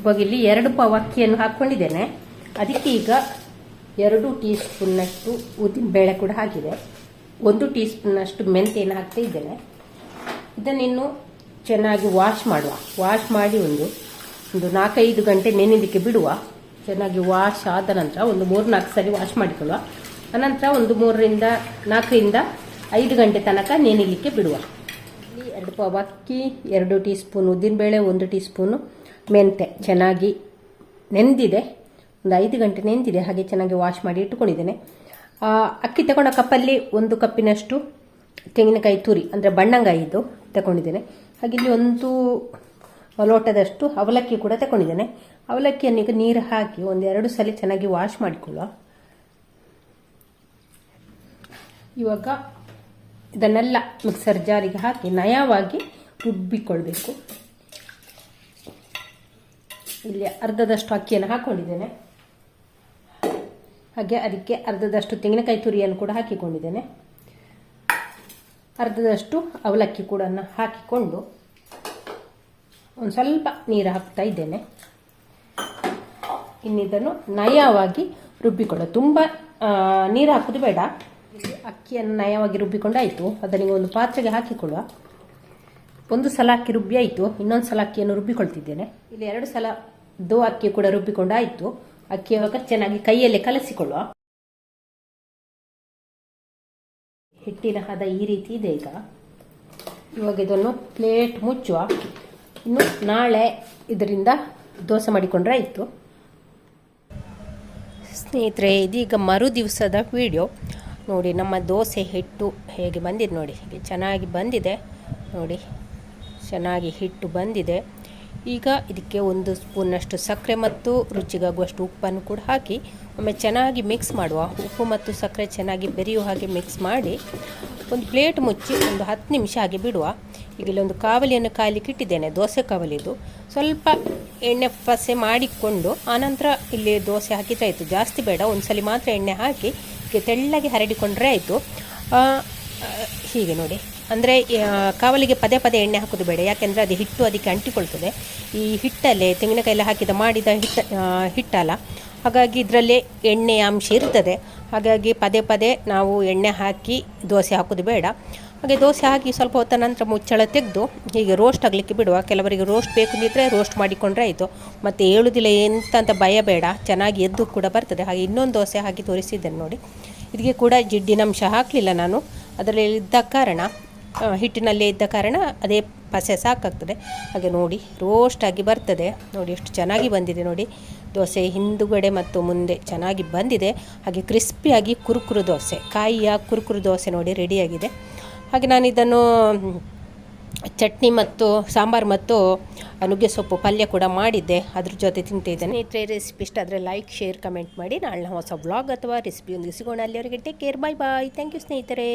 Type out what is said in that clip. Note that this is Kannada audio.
ಇವಾಗ ಇಲ್ಲಿ ಎರಡು ಪಾವ್ ಅಕ್ಕಿಯನ್ನು ಹಾಕ್ಕೊಂಡಿದ್ದೇನೆ ಅದಕ್ಕೆ ಈಗ ಎರಡು ಟೀ ಸ್ಪೂನ್ನಷ್ಟು ಉದ್ದಿನ ಬೇಳೆ ಕೂಡ ಹಾಕಿದೆ. ಒಂದು ಟೀ ಸ್ಪೂನ್ನಷ್ಟು ಮೆಂತೆಯನ್ನು ಹಾಕ್ತಾ ಇದ್ದೇನೆ. ಇದನ್ನಿನ್ನು ಚೆನ್ನಾಗಿ ವಾಶ್ ಮಾಡುವ. ವಾಶ್ ಮಾಡಿ ಒಂದು ಒಂದು ನಾಲ್ಕೈದು ಗಂಟೆ ನೆನೆಲಿಕ್ಕೆ ಬಿಡುವ. ಚೆನ್ನಾಗಿ ವಾಶ್ ಆದ ನಂತರ ಒಂದು ಮೂರು ನಾಲ್ಕು ಸರಿ ವಾಶ್ ಮಾಡಿಕೊಳ್ಳುವ. ಅನಂತರ ಒಂದು ಮೂರರಿಂದ ನಾಲ್ಕರಿಂದ ಐದು ಗಂಟೆ ತನಕ ನೆನಿಲಿಕ್ಕೆ ಬಿಡುವ. ಇಲ್ಲಿ ಎರಡು ಪಾವ್ ಅಕ್ಕಿ, ಎರಡು ಟೀ ಸ್ಪೂನ್ ಉದ್ದಿನಬೇಳೆ, ಒಂದು ಟೀ ಸ್ಪೂನು ಮೆಂತೆ. ಚೆನ್ನಾಗಿ ನೆಂದಿದೆ. ಒಂದು ಐದು ಗಂಟೆ ನೆಂದಿದೆ. ಹಾಗೆ ಚೆನ್ನಾಗಿ ವಾಶ್ ಮಾಡಿ ಇಟ್ಟುಕೊಂಡಿದ್ದೇನೆ. ಅಕ್ಕಿ ತಗೊಂಡ ಕಪ್ಪಲ್ಲಿ ಒಂದು ಕಪ್ಪಿನಷ್ಟು ತೆಂಗಿನಕಾಯಿ ತುರಿ, ಅಂದರೆ ಬಣ್ಣಂಗಾಯಿ ಇದು ತಗೊಂಡಿದ್ದೇನೆ. ಹಾಗೆ ಇಲ್ಲಿ ಒಂದು ಲೋಟದಷ್ಟು ಅವಲಕ್ಕಿ ಕೂಡ ತಗೊಂಡಿದ್ದೇನೆ. ಅವಲಕ್ಕಿಯನ್ನು ಈಗ ನೀರು ಹಾಕಿ ಒಂದೆರಡು ಸಲ ಚೆನ್ನಾಗಿ ವಾಶ್ ಮಾಡಿಕೊಳ್ಳುವ. ಇವಾಗ ಇದನ್ನೆಲ್ಲ ಮಿಕ್ಸರ್ ಜಾರಿಗೆ ಹಾಕಿ ನಯವಾಗಿ ರುಬ್ಬಿಕೊಳ್ಬೇಕು. ಇಲ್ಲಿ ಅರ್ಧದಷ್ಟು ಅಕ್ಕಿಯನ್ನು ಹಾಕೊಂಡಿದ್ದೇನೆ. ಹಾಗೆ ಅದಕ್ಕೆ ಅರ್ಧದಷ್ಟು ತೆಂಗಿನಕಾಯಿ ತುರಿಯನ್ನು ಕೂಡ ಹಾಕಿಕೊಂಡಿದ್ದೇನೆ. ಅರ್ಧದಷ್ಟು ಅವಲಕ್ಕಿ ಕೂಡ ಹಾಕಿಕೊಂಡು ಒಂದು ಸ್ವಲ್ಪ ನೀರು ಹಾಕ್ತಾ ಇದ್ದೇನೆ. ಇನ್ನಿದನ್ನು ನಯವಾಗಿ ರುಬ್ಬಿಕೊಳ್ಳೋದು. ತುಂಬ ನೀರು ಹಾಕೋದು ಬೇಡ. ಅಕ್ಕಿಯನ್ನು ನಯವಾಗಿ ರುಬ್ಬಿಕೊಂಡಾಯಿತು. ಅದನ್ನು ಒಂದು ಪಾತ್ರೆಗೆ ಹಾಕಿಕೊಳ್ಳುವ. ಒಂದು ಸಲ ಅಕ್ಕಿ ರುಬ್ಬಿ ಆಯಿತು ಇನ್ನೊಂದು ಸಲ ಅಕ್ಕಿಯನ್ನು ರುಬ್ಬಿಕೊಳ್ತಿದ್ದೇನೆ. ಇಲ್ಲಿ ಎರಡು ಸಲ ದೋ ಅಕ್ಕಿ ಕೂಡ ರುಬ್ಬಿಕೊಂಡಾಯಿತು. ಅಕ್ಕಿ ಇವಾಗ ಚೆನ್ನಾಗಿ ಕೈಯಲ್ಲೇ ಕಲಸಿಕೊಳ್ಳುವ. ಹಿಟ್ಟಿನ ಹದ ಈ ರೀತಿ ಇದೆ ಈಗ. ಇವಾಗ ಇದನ್ನು ಪ್ಲೇಟ್ ಮುಚ್ಚುವ. ಇನ್ನು ನಾಳೆ ಇದರಿಂದ ದೋಸೆ ಮಾಡಿಕೊಂಡ್ರೆ ಆಯಿತು. ಸ್ನೇಹಿತರೆ, ಇದೀಗ ಮರು ದಿವಸದ ವಿಡಿಯೋ ನೋಡಿ, ನಮ್ಮ ದೋಸೆ ಹಿಟ್ಟು ಹೇಗೆ ಬಂದಿದೆ ನೋಡಿ, ಹೀಗೆ ಚೆನ್ನಾಗಿ ಬಂದಿದೆ ನೋಡಿ, ಚೆನ್ನಾಗಿ ಹಿಟ್ಟು ಬಂದಿದೆ. ಈಗ ಇದಕ್ಕೆ ಒಂದು ಸ್ಪೂನಷ್ಟು ಸಕ್ಕರೆ ಮತ್ತು ರುಚಿಗಾಗುವಷ್ಟು ಉಪ್ಪನ್ನು ಕೂಡ ಹಾಕಿ, ಒಮ್ಮೆ ಚೆನ್ನಾಗಿ ಮಿಕ್ಸ್ ಮಾಡುವ. ಉಪ್ಪು ಮತ್ತು ಸಕ್ಕರೆ ಚೆನ್ನಾಗಿ ಬೆರೆಯುವ ಹಾಗೆ ಮಿಕ್ಸ್ ಮಾಡಿ, ಒಂದು ಪ್ಲೇಟ್ ಮುಚ್ಚಿ ಒಂದು ಹತ್ತು ನಿಮಿಷ ಹಾಗೆ ಬಿಡುವ. ಈಗ ಇಲ್ಲೊಂದು ಕಾವಲಿಯನ್ನು ಕಾಯಲಿಕ್ಕೆ ಇಟ್ಟಿದ್ದೇನೆ, ದೋಸೆ ಕಾವಲಿದು ಸ್ವಲ್ಪ ಎಣ್ಣೆ ಪಸೆ ಮಾಡಿಕೊಂಡು, ಆನಂತರ ಇಲ್ಲಿ ದೋಸೆ ಹಾಕಿದ್ರೆ ಆಯಿತು. ಜಾಸ್ತಿ ಬೇಡ, ಒಂದ್ಸಲಿ ಮಾತ್ರ ಎಣ್ಣೆ ಹಾಕಿ ಹೀಗೆ ತೆಳ್ಳಗೆ ಹರಡಿಕೊಂಡ್ರೆ ಆಯಿತು. ಹೀಗೆ ನೋಡಿ. ಅಂದರೆ ಕಾವಲಿಗೆ ಪದೇ ಪದೇ ಎಣ್ಣೆ ಹಾಕೋದು ಬೇಡ. ಯಾಕೆಂದರೆ ಅದು ಹಿಟ್ಟು ಅದಕ್ಕೆ ಅಂಟಿಕೊಳ್ತದೆ. ಈ ಹಿಟ್ಟಲ್ಲೇ ತೆಂಗಿನಕಾಯಿ ಹಾಕಿದ ಮಾಡಿದ ಹಿಟ್ಟ ಹಿಟ್ಟಲ್ಲ. ಹಾಗಾಗಿ ಇದರಲ್ಲಿ ಎಣ್ಣೆಯ ಅಂಶ ಇರ್ತದೆ. ಹಾಗಾಗಿ ಪದೇ ಪದೇ ನಾವು ಎಣ್ಣೆ ಹಾಕಿ ದೋಸೆ ಹಾಕೋದು ಬೇಡ. ಹಾಗೆ ದೋಸೆ ಹಾಕಿ ಸ್ವಲ್ಪ ಹೊತ್ತ ನಂತರ ಮುಚ್ಚಳ ತೆಗೆದು ಹೀಗೆ ರೋಸ್ಟ್ ಆಗಲಿಕ್ಕೆ ಬಿಡುವ. ಕೆಲವರಿಗೆ ರೋಸ್ಟ್ ಬೇಕು ಅಂದಿದ್ರೆ ರೋಸ್ಟ್ ಮಾಡಿಕೊಂಡ್ರೆ ಆಯಿತು. ಮತ್ತು ಹೇಳುವುದಿಲ್ಲ ಎಂತ ಅಂತ ಭಯ ಬೇಡ. ಚೆನ್ನಾಗಿ ಎದ್ದು ಕೂಡ ಬರ್ತದೆ. ಹಾಗೆ ಇನ್ನೊಂದು ದೋಸೆ ಹಾಕಿ ತೋರಿಸಿದ್ದೇನೆ ನೋಡಿ. ಇದಕ್ಕೆ ಕೂಡ ಜಿಡ್ಡಿನಂಶ ಹಾಕಲಿಲ್ಲ ನಾನು. ಅದರಲ್ಲಿ ಇದ್ದ ಕಾರಣ ಹಿಟ್ಟಿನಲ್ಲೇ ಇದ್ದ ಕಾರಣ ಅದೇ ಪಸೆ ಸಾಕಾಗ್ತದೆ. ಹಾಗೆ ನೋಡಿ ರೋಸ್ಟ್ ಆಗಿ ಬರ್ತದೆ. ನೋಡಿ ಎಷ್ಟು ಚೆನ್ನಾಗಿ ಬಂದಿದೆ ನೋಡಿ. ದೋಸೆ ಹಿಂದುಗಡೆ ಮತ್ತು ಮುಂದೆ ಚೆನ್ನಾಗಿ ಬಂದಿದೆ. ಹಾಗೆ ಕ್ರಿಸ್ಪಿಯಾಗಿ ಕುರುಕುರು ದೋಸೆ, ಕಾಯಿಯ ಕುರುಕುರು ದೋಸೆ ನೋಡಿ ರೆಡಿಯಾಗಿದೆ ಹಾಗೆ ನಾನು ಇದನ್ನು ಚಟ್ನಿ ಮತ್ತು ಸಾಂಬಾರು ಮತ್ತು ನುಗ್ಗೆ ಸೊಪ್ಪು ಪಲ್ಯ ಕೂಡ ಮಾಡಿದ್ದೆ. ಅದ್ರ ಜೊತೆ ತಿಂತಿದ್ದೇನೆ ಸ್ನೇಹಿತರೆ ರೆಸಿಪಿ ಇಷ್ಟ ಆದರೆ ಲೈಕ್ ಶೇರ್ ಕಮೆಂಟ್ ಮಾಡಿ. ನಾಳೆ ಹೊಸ ಬ್ಲಾಗ್ ಅಥವಾ ರೆಸಿಪಿಯೊಂದು ಸಿಗೋಣ. ಅಲ್ಲಿವರೆಗೆ take care bye bye thank you ಸ್ನೇಹಿತರೆ.